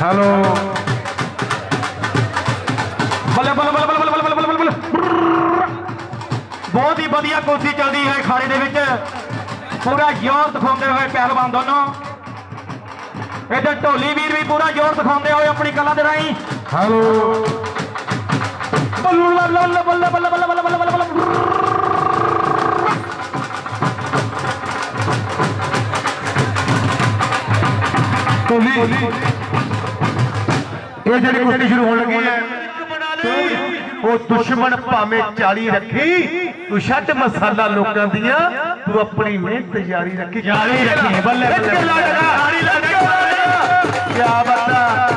Hello ਬੱਲੇ ਬੱਲੇ ਬੱਲੇ ਬੱਲੇ ਬੱਲੇ ਬੱਲੇ ਬੱਲੇ ਬਹੁਤ ਹੀ ਵਧੀਆ ਕੁਸ਼ਤੀ ਚੱਲਦੀ ਹੈ ਖਾੜੇ ਦੇ ਵਿੱਚ ਪੂਰਾ ਜ਼ੋਰ ਦਿਖਾਉਂਦੇ ਹੋਏ ਪਹਿਲਵਾਨ ਦੋਨੋਂ ਇੱਧਰ ਢੋਲੀ ਵੀਰ ਵੀ ਪੂਰਾ ਜ਼ੋਰ ਦਿਖਾਉਂਦੇ ਹੋਏ ਆਪਣੀ ਕਲਾ ਦੇ ਰਾਹੀਂ ਹੈਲੋ ਬੱਲੇ ਬੱਲੇ ਬੱਲੇ ਬੱਲੇ ਬੱਲੇ ਬੱਲੇ ਬੱਲੇ ਬੱਲੇ ਬੱਲੇ ਢੋਲੀ ਇਹ ਜਿਹੜੀ ਕੁਸ਼ਤੀ ਸ਼ੁਰੂ ਹੋਣ ਲੱਗੀ ਹੈ। ਉਹ ਦੁਸ਼ਮਣ ਭਾਵੇਂ 40 ਰੱਖੀ ਤੂੰ ਛੱਡ ਮਸਾਲਾ ਲੋਕਾਂ ਦੀਆਂ ਤੂੰ ਆਪਣੀ ਮਿਹਨਤ ਜਾਰੀ ਰੱਖੀ। ਜਾਰੀ ਰੱਖੀ, ਬੱਲੇ, ਬੱਲੇ, ਕਿਆ ਬਾਤਾਂ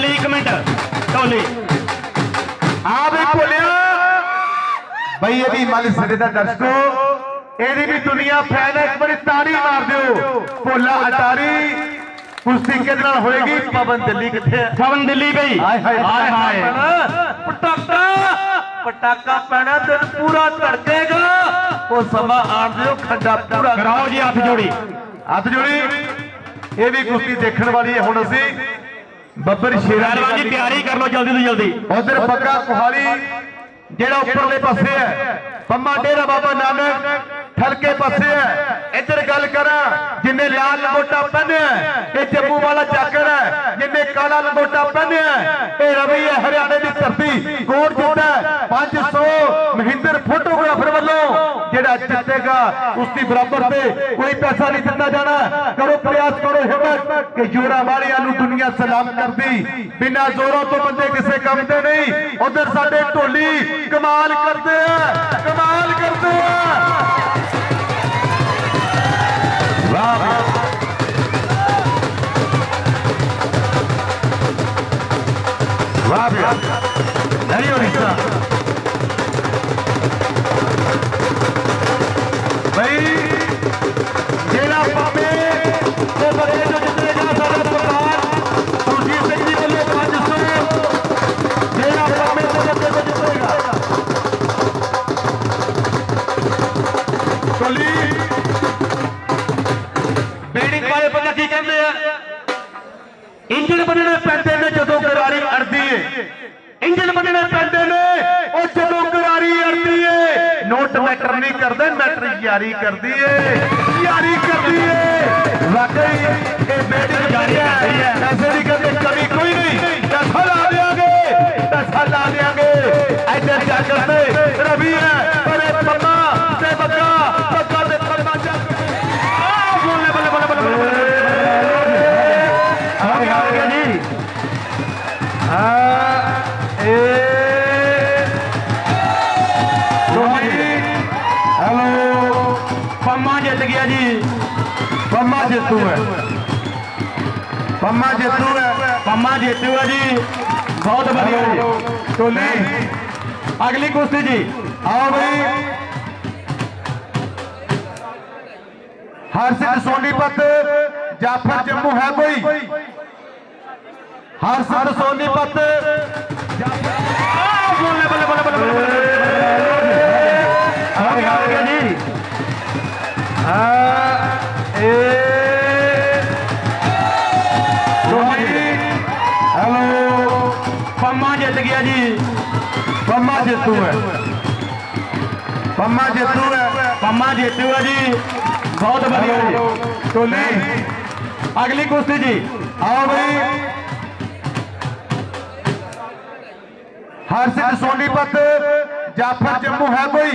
ਢੋਲੀ ਇੱਕ ਮਿੰਟ। ਢੋਲੀ ਆ ਵੀ ਭੋਲਿਆ। ਬਈ ਇਹਦੀ ਮਨ ਸਿਰੇ ਦਾ ਦਰਸ਼ਕੋ ਇਹਦੀ ਵੀ ਦੁਨੀਆ ਫੈਨ ਹੈ। ਇੱਕ ਵਾਰੀ ਤਾੜੀ ਮਾਰ ਦਿਓ। ਭੋਲਾ ਅਟਾਰੀ। ਕੁਸ਼ਤੀ ਕਿਹਦੇ ਨਾਲ ਹੋਏਗੀ। ਪਵਨ ਦਿੱਲੀ ਕਿੱਥੇ ਹੈ? ਪਵਨ ਦਿੱਲੀ ਬਈ। ਹਾਏ ਹਾਏ ਹਾਏ ਹਾਏ ਪਟਾਕਾ ਪਟਾਕਾ। ਪੈਣਾ ਦਿਨ ਪੂਰਾ ਧੜਕੇਗਾ। ਉਹ ਸਮਾਂ ਆਣ ਦਿਓ ਖੱਡਾ ਪੂਰਾ ਕਰਾਓ ਜੀ ਹੱਥ ਜੋੜੀ। ਹੱਥ ਜੋੜੀ। ਇਹ ਵੀ ਕੁਸ਼ਤੀ ਦੇਖਣ ਵਾਲੀ ਹੈ ਹੁਣ ਅਸੀਂ। ਬੱਬਰ ਸ਼ੇਰਾਂ ਜੀ ਤਿਆਰੀ ਕਰ ਲਓ ਜਲਦੀ ਤੋਂ ਜਲਦੀ। ਉਧਰ ਬੱਗਾ ਕੁਹਾਲੀ ਜਿਹੜਾ ਉੱਪਰਲੇ ਪਾਸੇ ਹੈ, ਪੰਮਾ ਡੇਰਾ ਬਾਬਾ ਨਾਨਕ ਠਲਕੇ ਪਾਸੇ ਹੈ। ਇੱਧਰ ਗੱਲ ਕਰਾਂ, ਜਿੰਨੇ ਲਾਲ ਲੰਗੋਟਾ ਪਹਿਨਿਆ ਇਹ ਜੰਮੂ ਵਾਲਾ ਚਾਕਰ ਹੈ, ਜਿੰਨੇ ਕਾਲਾ ਲੰਗੋਟਾ ਪਹਿਨਿਆ ਇਹ ਰਵੀ ਹੈ, ਹਰਿਆਣੇ ਦੀ ਧਰਤੀ। ਕੋਟ ਜਿੱਤਾ 500 ਮਹਿੰਦਰ ਫੋਟੋਗ੍ਰਾਫਰ ਵੱਲੋਂ ਜਿਹੜਾ ਜਿੱਤੇਗਾ ਉਸ ਦੀ ਬਰਾਬਰ ਤੇ ਕੋਈ ਪੈਸਾ ਨਹੀਂ ਦਿੱਤਾ ਜਾਣਾ। ਕਰੋ ਪ੍ਰਯਾਸ, ਕਰੋ ਹਿੰਮਤ ਕਿ ਜੋੜਾ ਵਾਲਿਆਂ ਨੂੰ ਦੁਨੀਆ ਸਲਾਮ ਕਰਦੀ। ਬਿਨਾਂ ਜ਼ੋਰਾਂ ਤੋਂ ਬੰਦੇ ਕਿਸੇ ਕੰਮ ਤੇ ਨਹੀਂ। ਉਧਰ ਸਾਡੇ ਢੋਲੀ ਕਮਾਲ ਕਰਦੇ ਆ, ਕਮਾਲ ਕਰਦੇ ਆ। ਵਾਹ ਵਾਹ ਵਾਹ ਨਹੀਂ ਹੋ ਰਿਹਾ ਬਈ, ਜਿਹੜਾ ਪਾਵੇ, ਉਹ ਬਰੇ ਇੰਜਣ ਬੰਨਣੇ ਪੈਂਦੇ ਨੇ ਜਦੋਂ ਕਰਾਰੀ ਅੜਦੀ ਏ। ਇੰਜਣ ਬੰਨਣੇ ਪੈਂਦੇ ਨੇ, ਉਹ ਜਦੋਂ ਗਰਾਰੀ ਅੜਦੀ ਏ। ਨੋਟ ਮੈਟਰ ਨਹੀਂ ਕਰਦੇ, ਮੈਟਰ ਯਾਰੀ ਕਰਦੀ ਏ। ਯਾਰੀ ਕਰਦੀ ਏ। ਵਾਕਈ ਇਹ ਬੇੜੀ ਜਾਰੀ ਕਰਦੀ ਹੈ। ਐਸੇ ਦੀ ਕਦੇ ਕਮੀ ਕੋਈ ਨਹੀਂ। ਪੈਸਾ ਲਾ ਦੇਾਂਗੇ ਪੈਸਾ ਲਾ ਦੇਾਂਗੇ ਇੱਧਰ ਜਾ ਕਰਦੇ ਰਵੀ ਹੈ। ਪੰਮਾ ਜੇਤੂ ਹੈ ਪੰਮਾ ਜਿੱਤੂਗਾ ਜੀ ਬਹੁਤ ਵਧੀਆ ਜੀ ਟੋਲੀ ਅਗਲੀ ਕੁਸ਼ਤੀ ਜੀ ਆਓ ਬਈ ਹਰਸਿੱਧ ਸੋਨੀਪਤ ਜਾਫਰ ਜੰਮੂ ਹੈ ਕੋਈ ਹਰਸਿੱਧ ਸੋਨੀਪਤ ਆ ਬੱਲੇ ਬੱਲੇ ਬੱਲੇ ਬੱਲੇ ਜੇਤੂ ਹੈ। ਪੰਮਾ ਜੇਤੂ ਹੈ। ਪੰਮਾ ਜਿੱਤੂਗਾ ਜੀ। ਬਹੁਤ ਵਧੀਆ ਜੀ। ਟੋਲੀ। ਅਗਲੀ ਕੁਸ਼ਤੀ ਜੀ। ਆਓ ਬਈ। ਹਰਸਿੱਧ ਸੋਨੀਪਤ ਜਾਫਰ ਜੰਮੂ ਹੈ ਕੋਈ?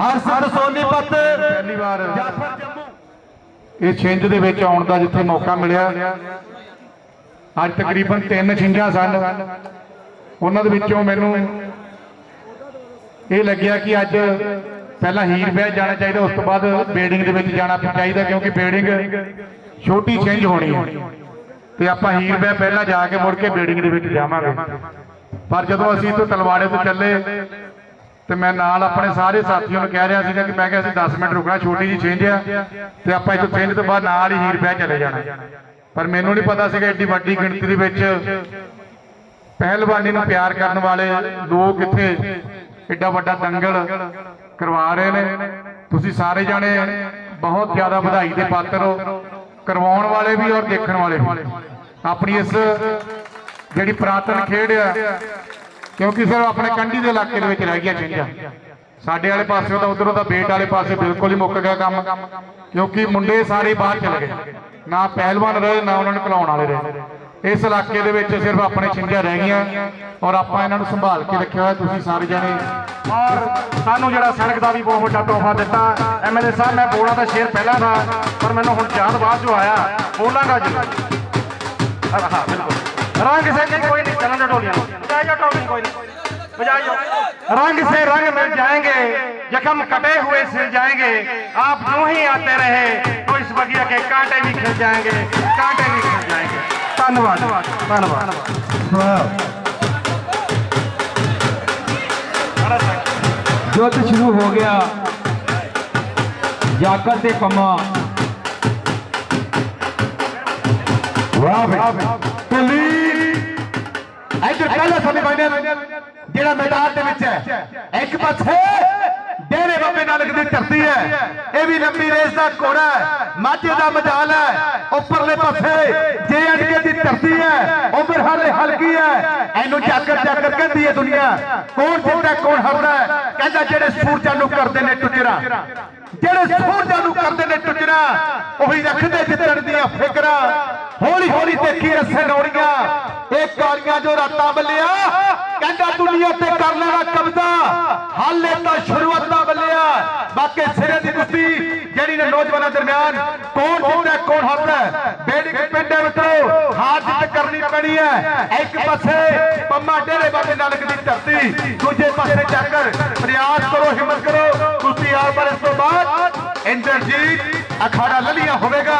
ਹਰਸਿੱਧ ਸੋਨੀਪਤ ਪਹਿਲੀ ਵਾਰ। ਜਾਫਰ ਜੰਮੂ ਇਹ ਛਿੰਝ ਦੇ ਵਿੱਚ ਆਉਣ ਦਾ ਜਿੱਥੇ ਮੌਕਾ ਮਿਲਿਆ। ਅੱਜ ਤਕਰੀਬਨ ਤਿੰਨ ਛਿੰਝਾਂ ਸਨ। ਉਹਨਾਂ ਦੇ ਵਿੱਚੋਂ ਮੈਨੂੰ ਇਹ ਲੱਗਿਆ ਕਿ ਅੱਜ ਪਹਿਲਾਂ ਹੀਰ ਬਹਿ ਜਾਣਾ ਚਾਹੀਦਾ, ਉਸ ਤੋਂ ਬਾਅਦ ਬੇਡਿੰਗ ਦੇ ਵਿੱਚ ਜਾਣਾ ਚਾਹੀਦਾ, ਕਿਉਂਕਿ ਬੇਡਿੰਗ ਛੋਟੀ ਛਿੰਝ ਹੋਣੀ ਹੈ। ਤੇ ਆਪਾਂ ਹੀਰ ਬਹਿ ਪਹਿਲਾਂ ਜਾ ਕੇ ਮੁੜ ਕੇ ਬੇਡਿੰਗ ਦੇ ਵਿੱਚ ਜਾਵਾਂਗੇ। ਪਰ ਜਦੋਂ ਅਸੀਂ ਇੱਥੋਂ ਤਲਵਾੜੇ ਤੋਂ ਚੱਲੇ, ਤੇ ਮੈਂ ਨਾਲ ਆਪਣੇ ਸਾਰੇ ਸਾਥੀਆਂ ਨੂੰ ਕਹਿ ਰਿਹਾ ਸੀਗਾ ਕਿ ਮੈਂ ਕਿਹਾ ਅਸੀਂ 10 ਮਿੰਟ ਰੁਕਣਾ, ਛੋਟੀ ਜੀ ਚੇਂਜ ਆ, ਤੇ ਆਪਾਂ ਇੱਥੋਂ ਚੇਂਜ ਤੋਂ ਬਾਅਦ ਨਾਲ ਹੀ ਹੀਰ ਬਹਿ ਚਲੇ ਜਾਣਾ। ਪਰ ਮੈਨੂੰ ਨਹੀਂ ਪਤਾ ਸੀਗਾ, ਏਡੀ ਵੱਡੀ ਗਿਣਤੀ ਦੇ ਵਿੱਚ ਪਹਿਲਵਾਨੀ ਨੂੰ ਪਿਆਰ ਕਰਨ ਵਾਲੇ ਲੋਕ ਇੱਥੇ ਏਡਾ ਵੱਡਾ ਦੰਗਲ ਕਰਵਾ ਰਹੇ ਨੇ। ਤੁਸੀਂ ਸਾਰੇ ਜਾਣੇ ਬਹੁਤ ਜ਼ਿਆਦਾ ਵਧਾਈ ਦੇ ਪਾਤਰ ਹੋ। ਕਰਵਾਉਣ ਵਾਲੇ ਵੀ ਔਰ ਦੇਖਣ ਵਾਲੇ ਆਪਣੀ ਇਸ ਜਿਹੜੀ ਪ੍ਰਾਤਨ ਖੇਡ ਆ, ਕਿਉਂਕਿ ਸਿਰਫ ਆਪਣੇ ਕੰਢੀ ਦੇ ਇਲਾਕੇ ਦੇ ਵਿੱਚ ਰਹਿ ਗਿਆ ਚਿੰਜਾ। ਸਾਡੇ ਵਾਲੇ ਪਾਸੇ ਤਾਂ ਉਧਰੋਂ ਤਾਂ ਬੇਟ ਵਾਲੇ ਪਾਸੇ ਬਿਲਕੁਲ ਹੀ ਮੁੱਕ ਗਿਆ ਕੰਮ, ਕਿਉਂਕਿ ਮੁੰਡੇ ਸਾਰੇ ਬਾਹਰ ਚਲੇ ਗਏ। ਨਾ ਪਹਿਲਵਾਨ ਰਹੇ, ਨਾ ਉਹਨਾਂ ਨੂੰ ਖਿਲਾਉਣ ਵਾਲੇ ਰਹੇ। ਇਸ ਇਲਾਕੇ ਦੇ ਵਿੱਚ ਸਿਰਫ ਆਪਣੇ ਚਿੰਜਾ ਰਹਿ ਗਈਆਂ ਔਰ ਆਪਾਂ ਇਹਨਾਂ ਨੂੰ ਸੰਭਾਲ ਕੇ ਰੱਖਿਆ ਹੋਇਆ ਤੁਸੀਂ ਸਾਰੇ ਜਣੇ ਔਰ ਸਾਨੂੰ ਜਿਹੜਾ ਸੜਕ ਦਾ ਵੀ ਬਹੁਤ ਵੱਡਾ ਤੋਹਫਾ ਦਿੱਤਾ ਐਮਐਲਏ ਸਾਹਿਬ ਮੈਂ ਬੋਲਾਂ ਤਾਂ ਸ਼ੇਰ ਪਹਿਲਾਂ ਦਾ ਪਰ ਮੈਨੂੰ ਹੁਣ ਯਾਦ ਬਾਅਦ ਜੋ ਆਇਆ ਬੋਲਾਂਗਾ ਜੀ ਹਾਂ ਹਾਂ, ਬਿਲਕੁਲ ਰੰਗ से नहीं कोई नहीं चलन टोलियां बजाई जाओ टोली कोई नहीं बजाई जाओ रंग से रंग मिल जाएंगे जख्म कटे हुए सिल जाएंगे आप यूं ही आते रहे तो इस बगिया के कांटे भी खिल जाएंगे कांटे भी खिल धन्यवाद शुरू हो गया। जाकर से पम्मा जो मैदान एक पक्ष ਬਾਬੇ ਨਾਨਕ ਦੀ ਧਰਤੀ ਹੈ। ਇਹ ਵੀ ਲੰਬੀ ਰੇਸ ਦਾ ਘੋੜਾ ਹੈ। ਮਾਝੇ ਦਾ ਮੈਦਾਨ ਹੈ। ਉੱਪਰਲੇ ਪਾਸੇ ਜੇ ਕੇ ਦੀ ਧਰਤੀ ਹੈ ਉਮਰ ਹਾਲੇ ਹਲਕੀ ਹੈ। ਇਹਨੂੰ ਜਾਕਰ ਜਾਕਰ ਕਹਿੰਦੀ ਹੈ ਦੁਨੀਆ। ਕੌਣ ਜਿੱਤਦਾ, ਕੌਣ ਹਾਰਦਾ ਕਹਿੰਦਾ ਜਿਹੜੇ ਸੂਰਜਾਂ ਨੂੰ ਕਰਦੇ ਨੇ ਟੁੱਚਰਾ ਜਿਹੜੇ ਸੂਰਜਾਂ ਨੂੰ ਕਰਦੇ ਨੇ ਟੁੱਚਰਾ ਉਹੀ ਰੱਖਦੇ ਜਿੱਤਣ ਦੀਆਂ ਫਿਕਰਾਂ। ਹੌਲੀ ਹੌਲੀ ਦੇਖੀ ਰਸੇ ਰੌਣੀਆਂ ਇਹ ਕਾਲੀਆਂ ਜੋ ਰਾਤਾਂ ਬੱਲਿਆ ਕਹਿੰਦਾ ਦੁਨੀਆ ਤੇ ਕਰ ਲੈਣਾ ਕਬਜ਼ਾ। ਹਾਲੇ ਤਾਂ ਸ਼ੁਰੂਆਤ ਨੌਜਵਾਨਾਂ ਦਰਮਿਆਨ ਕੌਣ ਜਿੱਤਦਾ ਕੌਣ ਹਾਰਦਾ ਹੈ। ਬੇੜੀ ਦੇ ਪਿੰਡੇ ਵਿੱਚੋਂ ਹਾਰ ਜਿੱਤ ਕਰਨੀ ਪੈਣੀ ਹੈ। ਇੱਕ ਪਾਸੇ ਪੰਮਾ ਡੇਰੇ ਬਾਬੇ ਨਾਨਕ ਦੀ ਧਰਤੀ ਦੂਜੇ ਪਾਸੇ ਚੱਕਰ ਪ੍ਰਯਾਸ ਕਰੋ ਹਿੰਮਤ ਕਰੋ। ਕੁਸ਼ਤੀ ਆਰ ਪਰ ਇਸ ਤੋਂ ਬਾਅਦ ਇੰਦਰਜੀਤ ਅਖਾੜਾ ਲਲੀਆਂ ਹੋਵੇਗਾ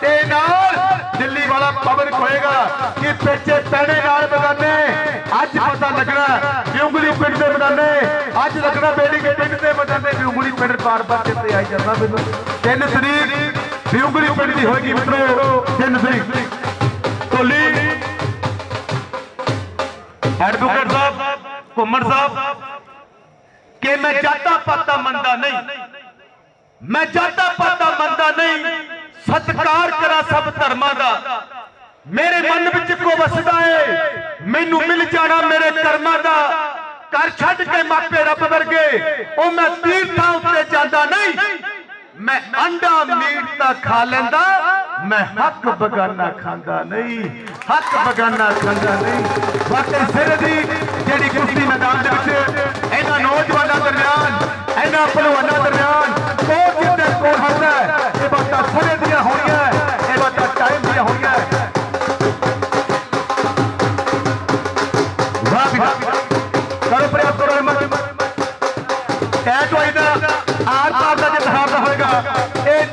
ਤੇ ਨਾਲ ਦਿੱਲੀ ਵਾਲਾ ਪਵਨ ਹੋਏਗਾ ਕਿ ਪਿੱਛੇ ਪੈਣੇ ਨਾਲ ਬਿਉਂਗਲੀ ਪਿੰਡ ਪਾਰ ਆਈ ਜਾਂਦਾ ਮੈਨੂੰ। 3 ਤਰੀਕ ਬਿਉਂਗਲੀ ਪਿੰਡ ਦੀ ਹੋਏਗੀ ਮਿੱਤਰੋ 3 ਤਰੀਕ। ਕੋਲੀ ਐਡਵੋਕੇਟ ਸਾਹਿਬ, ਘੁੰਮਣ ਸਾਹਿਬ, ਕਿ ਮੈਂ ਜਾਤਾ ਪਾਤਾ ਮੰਨਦਾ ਨਹੀਂ। ਮੈਂ ਜਾਤਾ ਪਾਤਾ ਮੰਨਦਾ ਨਹੀਂ। ਸਤਕਾਰ ਕਰਾਂ ਸਭ ਧਰਮਾਂ ਦਾ। ਮੇਰੇ ਮਨ ਵਿੱਚ ਕੋ ਵਸਦਾ ਏ। ਮੈਨੂੰ ਮਿਲ ਜਾਣਾ ਮੇਰੇ ਕਰਮਾਂ ਦਾ। ਕਰ ਛੱਡ ਕੇ ਮਾਪੇ ਰੱਬ ਵਰਗੇ, ਉਹ ਮੈਂ ਤੀਰਥਾਂ ਉੱਤੇ ਜਾਂਦਾ ਨਹੀਂ। ਮੈਂ ਅੰਡਾ ਮੀਟ ਤਾਂ ਖਾ ਲੈਂਦਾ, ਮੈਂ ਹੱਕ ਬਗਾਨਾ ਖਾਂਦਾ ਨਹੀਂ। ਹੱਕ ਬਗਾਨਾ ਖਾਂਦਾ ਨਹੀਂ। ਵਾਕਈ ਸਿਰ ਦੀ ਜਿਹੜੀ ਕੁਸ਼ਤੀ ਮੈਦਾਨ ਦੇ ਵਿੱਚ, ਇਹਨਾਂ ਨੌਜਵਾਨਾਂ ਦਰਮਿਆਨ, ਇਹਨਾਂ ਪਹਿਲਵਾਨਾਂ ਦਰਮਿਆਨ ਕੌਣ ਜਿੱਤੇ ਕੌਣ ਹਾਰਦਾ ਇਹ ਬਾਤਾਂ ਸਮੇਂ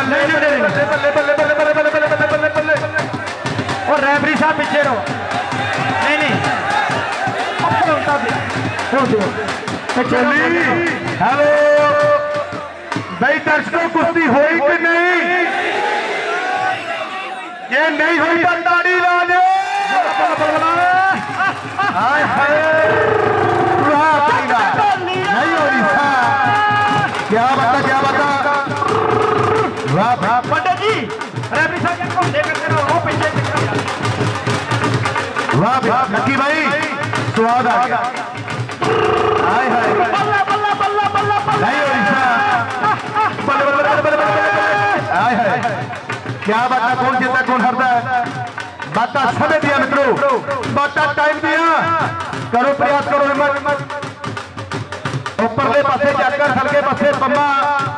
बल्ले बल्ले बल्ले बल्ले बल्ले बल्ले बल्ले बल्ले बल्ले बल्ले बल्ले और रेफरी साहब पीछे रहो नहीं नहीं हेलो भाई दर्शकों कुश्ती हुई कि नहीं ये नहीं हुई बंदाड़ी लाने हाय हाय स्वाद आ गया। हाय हाय बल्ला बल्ला बल्ला बल्ला बल्ला नहीं ओडिशा हाँ। बल्ला बल्ला बल्ला बल्ला बल्ला। हाय हाय। क्या बात है? कौन जीता, कौन हारता है? बाटा समय दिया, मित्रों। बाटा टाइम दिया। करो प्रयास, करो हिम्मत। ऊपर ਪਾਸੇ ਚੈੱਕ जाकर हल्के ਪਾਸੇ पम्मा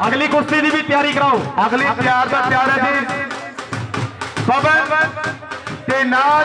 अगली कुश्ती की भी तैयारी कराओ। अगली तैयार का तैयार है जी। ਪਵਨ ते ਨਾਲ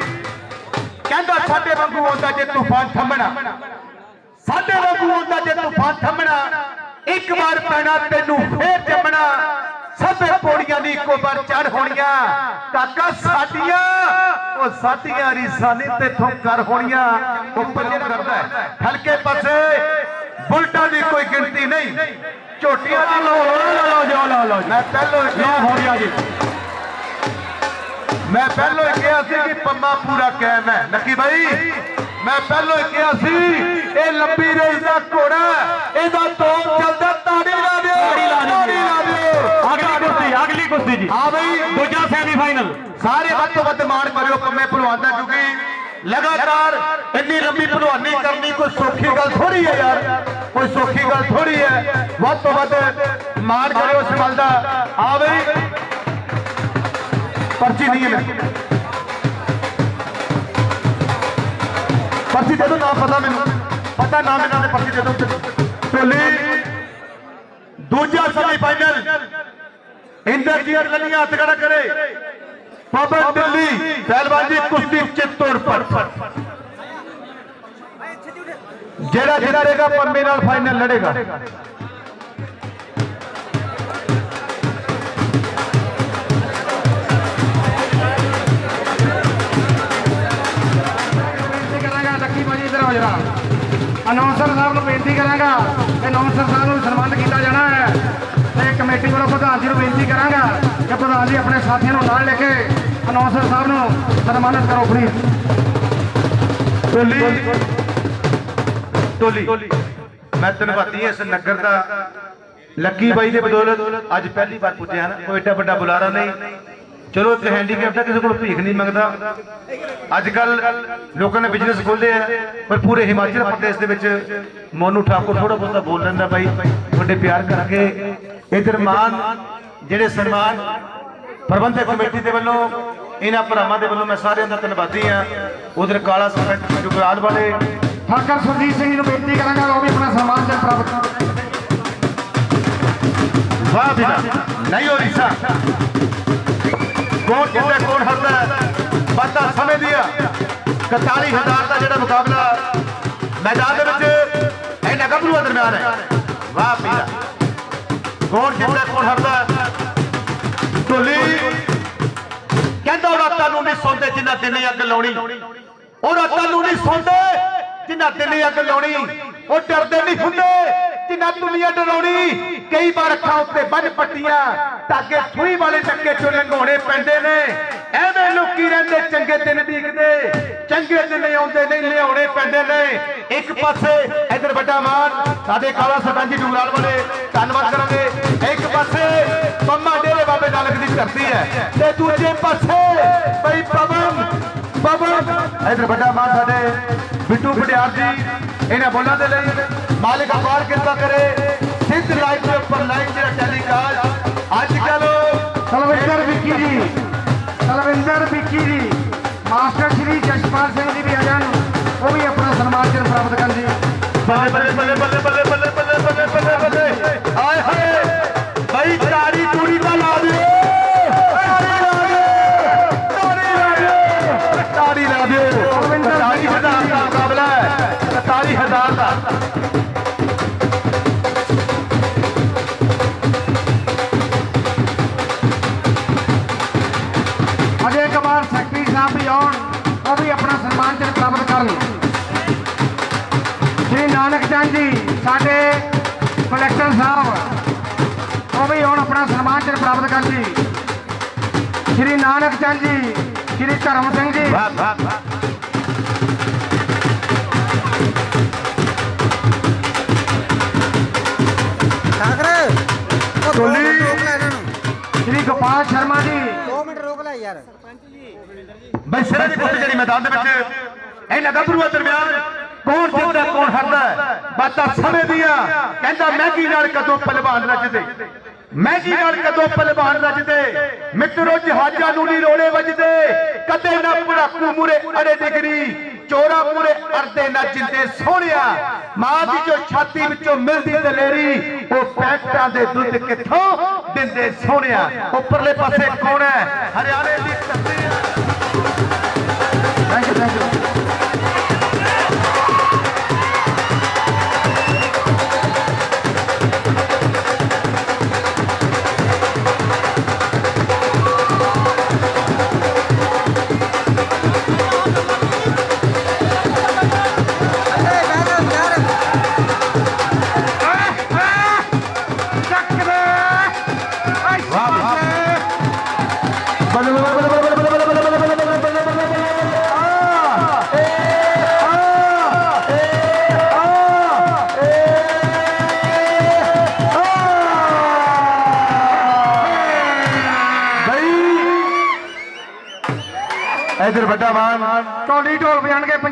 ਕਹਿੰਦਾ ਸਾਡੇ ਵਾਂਗੂ ਹੁੰਦਾ ਜੇ ਤੂਫਾਨ ਥੰਮਣਾ। ਸਾਡੇ ਵਾਂਗੂ ਹੁੰਦਾ ਜੇ ਤੂਫਾਨ ਥੰਮਣਾ। ਇੱਕ ਵਾਰ ਪੈਣਾ ਤੈਨੂੰ ਫੇਰ ਜੰਮਣਾ। ਸਭੇ ਪੌੜੀਆਂ ਦੀ ਇੱਕੋ ਵਾਰ ਚੜ ਹੋਣੀਆਂ। ਕਾਕਾ ਸਾਡੀਆਂ ਉਹ ਸਾਡੀਆਂ ਰੀਸਾਂ ਨੇ ਤੇਥੋਂ ਕਰ ਹੋਣੀਆਂ। ਉੱਪਰ ਜਿਹੜਾ ਕਰਦਾ ਹੈ ਹਲਕੇ ਪਾਸੇ। ਬੁਲਟਾਂ ਦੀ ਕੋਈ ਗਿਣਤੀ ਨਹੀਂ। ਝੋਟੀਆਂ ਦੀ ਲੋ ਲੋ ਲੋ ਜੋ ਲੋ ਲੋ ਮੈਂ ਪਹਿਲੋਂ ਹੋ ਗਿਆ ਜੀ। ਮੈਂ ਪਹਿਲੋਂ ਹੀ ਕਿਹਾ ਸੀ ਕਿ ਪੰਮਾ ਪੂਰਾ ਕਾਇਮ ਹੈ। ਨੱਕੀ ਭਾਈ ਮੈਂ ਪਹਿਲੋਂ ਹੀ ਕਿਹਾ ਸੀ ਇਹ ਲੰਬੀ ਰੇਸ ਦਾ ਘੋੜਾ ਇਹਦਾ ਤੋਪ ਚੱਲਦਾ ਤਾੜੀ ਲਾ ਦਿਓ ਤਾੜੀ ਲਾ ਦਿਓ। ਤਾੜੀ ਅਗਲੀ ਕੁਸ਼ਤੀ ਅਗਲੀ ਕੁਸ਼ਤੀ ਜੀ। ਹਾਂ ਬਈ। ਦੂਜਾ ਸੈਮੀਫਾਈਨਲ ਸਾਰੇ ਵੱਧ ਤੋਂ ਵੱਧ ਮਾਣ ਕਰਿਓ ਪੰਮੇ ਭਲਵਾਨ ਦਾ ਕਿਉਂਕਿ ਲਗਾਤਾਰ ਇੰਨੀ ਲੰਬੀ ਭਲਵਾਨੀ ਕਰਨੀ ਕੋਈ ਸੌਖੀ ਗੱਲ ਥੋੜੀ ਹੈ ਯਾਰ। ਕੋਈ ਸੌਖੀ ਗੱਲ ਥੋੜੀ ਹੈ। ਵੱਧ ਤੋਂ ਵੱਧ ਮਾਣ ਕਰਿਓ ਇਸ ਗੱਲ ਦਾ। ਆ ਬਈ। पर्ची नहीं है। मेरे पर्ची दे दो ना पता मैं पता ना मैं पर्ची दे दो। ढोली दूजा सेमीफाइनल इंद्रजीत लनिया तगड़ा करे। पवन दिल्ली पहलवानी कुश्ती चित्तौड़ पर। जेड़ा जेड़ा जितारेगा, पंबे फाइनल लड़ेगा। ਹੋ ਜਰਾ ਅਨਾਉਂਸਰ ਸਾਹਿਬ ਨੂੰ ਬੇਨਤੀ ਕਰਾਂਗਾ ਕਿ ਅਨਾਉਂਸਰ ਸਾਹਿਬ ਨੂੰ ਸਨਮਾਨਿਤ ਕੀਤਾ ਜਾਣਾ ਹੈ ਤੇ ਕਮੇਟੀ ਵੱਲੋਂ ਪ੍ਰਧਾਨ ਜੀ ਨੂੰ ਬੇਨਤੀ ਕਰਾਂਗਾ ਕਿ ਪ੍ਰਧਾਨ ਜੀ ਆਪਣੇ ਸਾਥੀਆਂ ਨੂੰ ਨਾਲ ਲੈ ਕੇ ਅਨਾਉਂਸਰ ਸਾਹਿਬ ਨੂੰ ਸਨਮਾਨਿਤ ਕਰੋ ਪਲੀਜ਼ ਟੋਲੀ। ਟੋਲੀ। ਮੈਂ ਧੰਨਵਾਦੀ ਇਸ ਨਗਰ ਦਾ ਲੱਕੀ ਬਾਈ ਦੇ ਬਦੌਲਤ ਅੱਜ ਪਹਿਲੀ ਵਾਰ ਪੁੱਜਿਆ ਨਾ। ਕੋਈ ਏਡਾ ਵੱਡਾ ਬੁਲਾਰਾ ਨਹੀਂ। ਚਲੋ ਇੱਕ ਹੈਂਡੀਕੈਪ ਦਾ ਕਿਸੇ ਕੋਲ ਭੀਖ ਨਹੀਂ ਮੰਗਦਾ। ਅੱਜ ਕੱਲ ਲੋਕਾਂ ਨੇ ਬਿਜ਼ਨਸ ਖੋਲ੍ਹੇ ਆ ਪਰ ਪੂਰੇ ਹਿਮਾਚਲ ਪ੍ਰਦੇਸ਼ ਦੇ ਵਿੱਚ ਮੋਨੂ ਠਾਕੁਰ ਥੋੜਾ ਬਹੁਤਾ ਬੋਲ ਲੈਂਦਾ ਬਾਈ ਤੁਹਾਡੇ ਪਿਆਰ ਕਰਕੇ। ਇਧਰ ਮਾਨ ਜਿਹੜੇ ਸਨਮਾਨ ਪ੍ਰਬੰਧਕ ਕਮੇਟੀ ਦੇ ਵੱਲੋਂ ਇਹਨਾਂ ਭਰਾਵਾਂ ਦੇ ਵੱਲੋਂ ਮੈਂ ਸਾਰਿਆਂ ਦਾ ਧੰਨਵਾਦੀ ਹਾਂ। ਉਧਰ ਕਾਲਾ ਸਰਪੰਚ ਜੁਗਰਾਲ ਵਾਲੇ। ਠਾਕਰ ਸੁਰਜੀਤ ਸਿੰਘ ਜੀ ਨੂੰ ਬੇਨਤੀ ਕਰਾਂਗਾ ਉਹ ਵੀ ਆਪਣਾ ਸਨਮਾਨ ਜਨ ਪ੍ਰਾਪਤ ਵਾਹ ਬਿਨਾ। ਨਹੀਂ ਹੋ ਰਿਸਾ। ਕੌਣ ਜਿੱਤੇ ਕੌਣ ਹਾਰਦਾ ਪਤਾ ਸਮੇਂ ਦੀਆਂ 41000 ਦਾ ਜਿਹੜਾ ਮੁਕਾਬਲਾ ਮੈਦਾਨ ਦੇ ਵਿੱਚ ਇਹਨਾਂ ਗੱਭਰੂਆਂ ਦਰਮਿਆਨ ਹੈ। ਵਾਹ ਬਿਨਾ ਕੌਣ ਜਿੱਤੇ ਕੌਣ ਹਾਰਦਾ ਢੋਲੀ। ਕਹਿੰਦਾ ਉਹ ਰਾਤਾਂ ਨੂੰ ਨਹੀਂ ਸੌਂਦੇ ਜਿੰਨਾ ਦਿਨੇ ਅੱਗ ਲਾਉਣੀ। ਉਹ ਰਾਤਾਂ ਨੂੰ ਨਹੀਂ ਸੌਂਦੇ ਜਿੰਨਾ ਦਿਨੇ ਅੱਗ ਲਾਉਣੀ। ਉਹ ਡਰਦੇ ਨਹੀਂ ਹੁੰਦੇ ਜਿੰਨਾ ਦੁਨੀਆ ਡਰਾਉਣੀ। ਕਈ ਵਾਰ ਅੱਖਾਂ ਉੱਤੇ ਬੰਨ ਪੱਟੀਆਂ ਤਾਗੇ ਸੂਈ ਵਾਲੇ ਟੱਕੇ ਚੋਂ ਲੰਘਾਉਣੇ ਪੈਂਦੇ ਨੇ। ਐਵੇਂ ਲੋਕੀ ਰਹਿੰਦੇ, ਚੰਗੇ ਦਿਨ ਡੀਕਦੇ ਚੰਗੇ ਦਿਨ ਆਉਂਦੇ ਨਹੀਂ, ਲਿਆਉਣੇ ਪੈਂਦੇ ਨੇ। ਇੱਕ ਪਾਸੇ ਇਧਰ ਵੱਡਾ ਮਾਨ, ਸਾਡੇ ਕਾਲਾ ਸਰਪੰਚ ਜੀ ਵਾਲੇ, ਧੰਨਵਾਦ ਕਰਾਂਗੇ। ਇੱਕ ਪਾਸੇ ਪੰਮਾ ਡੇਰੇ ਬਾਬੇ ਨਾਨਕ ਦੀ ਧਰਤੀ ਹੈ ਤੇ ਦੂਜੇ ਪਾਸੇ ਬਈ ਪਵਨ ਪਵਨ। ਇਧਰ ਵੱਡਾ ਮਾਨ ਸਾਡੇ ਬਿੱਟੂ ਪਟਿਆਰ ਜੀ, ਇਹਨਾਂ ਬੋਲਾਂ ਦੇ ਲਈ ਮਾਲਿਕ ਅਪਾਰ ਕਿਰਪਾ ਕਰੇ। ਸਿੱਧ ਲਾਈਵ ਦੇ ਉੱਪਰ ਲਾਈਵ ਜਿਹੜਾ ਟੈਲੀਕਾਸਟ ਅੱਜ ਕੱਲ ਤਲਵਿੰਦਰ ਵਿੱਕੀ ਜੀ ਤਲਵਿੰਦਰ ਵਿੱਕੀ ਜੀ ਮਾਸਟਰ ਸ਼੍ਰੀ ਜਸ਼ਪਾਲ ਸਿੰਘ ਜੀ ਸ੍ਰੀ ਨਾਨਕ ਚੰਦ ਜੀ ਸ੍ਰੀ ਧਰਮ ਸਿੰਘ ਜੀ। ਵਾਹ ਵਾਹ ਸ੍ਰੀ ਗੋਪਾਲ ਸ਼ਰਮਾ ਜੀ। ਸਰਪੰਚ ਜੀ ਬਈ ਸਿਰੇ ਦੀ ਜਿਹੜੀ ਮੈਦਾਨ ਦੇ ਵਿੱਚ ਇਹ ਲਗਾਬਰੂ ਦਰਮਿਆਨ। ਕੌਣ ਜਿੱਤਦਾ ਕੌਣ ਹਾਰਦਾ ਬਾਤਾਂ ਸਮੇਂ ਦੀਆਂ। ਕਹਿੰਦਾ ਮਹਿਕੀ ਨਾਲ ਕਦੋਂ ਪਹਿਲਵਾਨ ਰੱਜਦੇ। ਮੈਗੀ ਨਾਲ ਕਦੋਂ ਪਹਿਲਵਾਨ ਰਜਦੇ? ਮਿੱਤਰੋ, ਜਹਾਜ਼ਾਂ ਨੂੰ ਨਹੀਂ ਰੋਲੇ ਵੱਜਦੇ। ਕਦੇ ਨਾ ਪੜਾਕੂ ਮੂਰੇ ਅੜੇ ਡਿਗਰੀ, ਚੋਰਾ ਮੂਰੇ ਅਰਦੇ ਨਾ ਜਿੰਦੇ ਸੋਹਣਿਆ। ਮਾਂ ਦੀ ਜੋ ਛਾਤੀ ਵਿੱਚੋਂ ਮਿਲਦੀ ਦਲੇਰੀ, ਉਹ ਪੈਕਟਾਂ ਦੇ ਦੁੱਧ ਕਿੱਥੋਂ ਦਿੰਦੇ ਸੋਹਣਿਆ? ਉੱਪਰਲੇ ਪਾਸੇ ਕੌਣ ਹੈ? ਹਰਿਆਣੇ ਦੀ ਧਰਤੀ ਹੈ। Thank you thank you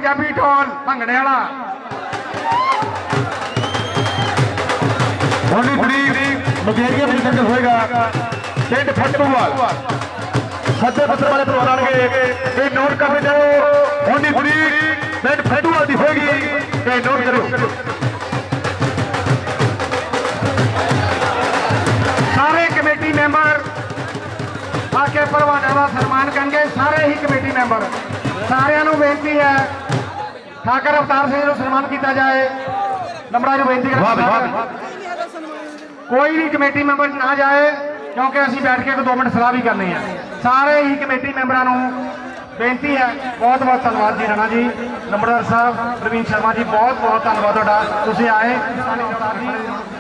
Punjabi ਢੋਲ ਭੰਗੜੇ ਵਾਲਾ। 19 ਤਰੀਕ ਮਜੇਰੀਆ ਪ੍ਰੈਜ਼ੈਂਟ ਹੋਏਗਾ। ਪਿੰਡ ਫੱਟੂਵਾਲ। ਸੱਦੇ ਪੱਤਰ ਵਾਲੇ ਪ੍ਰਵਾਨਗੇ ਇਹ ਨੋਟ ਕਰ ਦਿਓ। 19 ਤਰੀਕ ਪਿੰਡ ਫੱਟੂਵਾਲ ਦੀ ਹੋਏਗੀ। ਇਹ ਨੋਟ ਕਰੋ ਸਾਰੇ ਕਮੇਟੀ ਮੈਂਬਰ ਆ ਕੇ ਭਲਵਾਨਾਂ ਦਾ ਸਨਮਾਨ ਕਰਨਗੇ। ਸਾਰੇ ਹੀ ਕਮੇਟੀ ਮੈਂਬਰ। ਸਾਰਿਆਂ ਨੂੰ ਬੇਨਤੀ ਹੈ ਠਾਕਰ ਅਵਤਾਰ ਸਿੰਘ ਨੂੰ ਸਨਮਾਨ ਕੀਤਾ ਜਾਏ। ਨੰਬਰਾਂ ਨੂੰ ਬੇਨਤੀ ਕਰਾਂਗਾ। ਕੋਈ ਵੀ ਕਮੇਟੀ ਮੈਂਬਰ ਨਾ ਜਾਏ ਕਿਉਂਕਿ ਅਸੀਂ ਬੈਠ ਕੇ ਇੱਕ ਦੋ ਮਿੰਟ ਸਲਾਹ ਵੀ ਕਰਨੀ ਹੈ ਸਾਰੇ ਹੀ ਕਮੇਟੀ ਮੈਂਬਰਾਂ ਨੂੰ ਬੇਨਤੀ ਹੈ ਬਹੁਤ ਬਹੁਤ ਧੰਨਵਾਦ ਜੀ ਰਾਣਾ ਜੀ ਨੰਬਰਦਾਰ ਸਾਹਿਬ ਪ੍ਰਵੀਨ ਸ਼ਰਮਾ ਜੀ ਬਹੁਤ ਬਹੁਤ ਧੰਨਵਾਦ ਤੁਹਾਡਾ ਤੁਸੀਂ ਆਏ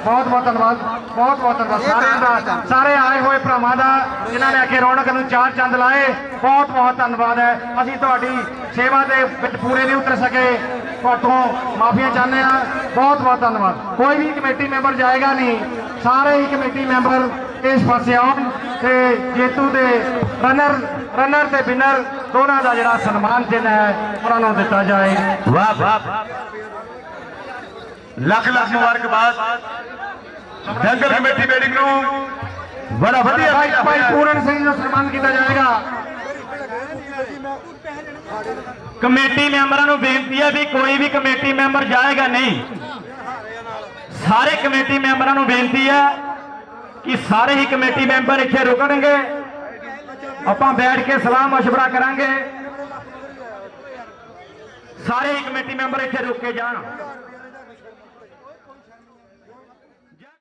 ਬਹੁਤ ਬਹੁਤ ਧੰਨਵਾਦ ਬਹੁਤ ਬਹੁਤ ਧੰਨਵਾਦ ਸਾਰਿਆਂ ਦਾ ਸਾਰੇ ਆਏ ਹੋਏ ਭਰਾਵਾਂ ਦਾ ਜਿਨ੍ਹਾਂ ਨੇ ਆ ਕੇ ਰੌਣਕ ਨੂੰ ਚਾਰ ਚੰਦ ਲਾਏ ਬਹੁਤ ਬਹੁਤ ਧੰਨਵਾਦ ਹੈ ਅਸੀਂ ਤੁਹਾਡੀ ਸੇਵਾ ਦੇ ਵਿੱਚ ਪੂਰੇ ਨਹੀਂ ਉਤਰ ਸਕੇ ਤੁਹਾਤੋਂ ਮਾਫੀਆਂ ਚਾਹੁੰਦੇ ਆ ਬਹੁਤ ਬਹੁਤ ਧੰਨਵਾਦ ਕੋਈ ਵੀ ਕਮੇਟੀ ਮੈਂਬਰ ਜਾਏਗਾ ਨਹੀਂ ਸਾਰੇ ਹੀ ਕਮੇਟੀ ਮੈਂਬਰ ਇਸ ਪਾਸੇ ਆਉਣ ਤੇ ਜੇਤੂ ਦੇ ਰਨਰ ਰਨਰ ਤੇ ਵਿਨਰ ਦੋਨਾਂ ਦਾ ਜਿਹੜਾ ਸਨਮਾਨ ਚਿੰਨ੍ਹ ਹੈ ਉਹਨਾਂ ਨੂੰ ਦਿੱਤਾ ਜਾਏ। ਵਾਹ ਵਾਹ। ਲੱਖ ਲੱਖ ਮੁਬਾਰਕਬਾਦ। ਜੰਗਲ ਕਮੇਟੀ ਮੀਟਿੰਗ ਨੂੰ ਬੜਾ ਵਧੀਆ ਭਾਈ ਭਾਈ। ਪੂਰਨ ਸਿੰਘ ਨੂੰ ਸਨਮਾਨ ਕੀਤਾ ਜਾਏਗਾ। ਕਮੇਟੀ ਮੈਂਬਰਾਂ ਨੂੰ ਬੇਨਤੀ ਹੈ ਵੀ ਕੋਈ ਵੀ ਕਮੇਟੀ ਮੈਂਬਰ ਜਾਏਗਾ ਨਹੀਂ। ਸਾਰੇ ਕਮੇਟੀ ਮੈਂਬਰਾਂ ਨੂੰ ਬੇਨਤੀ ਹੈ ਕਿ ਸਾਰੇ ਹੀ ਕਮੇਟੀ ਮੈਂਬਰ ਇੱਥੇ ਰੁਕਣਗੇ। ਆਪਾਂ ਬੈਠ ਕੇ ਸਲਾਹ مشورہ ਕਰਾਂਗੇ ਸਾਰੇ ਹੀ ਕਮੇਟੀ ਮੈਂਬਰ ਇੱਥੇ ਰੁਕ ਕੇ ਜਾਣ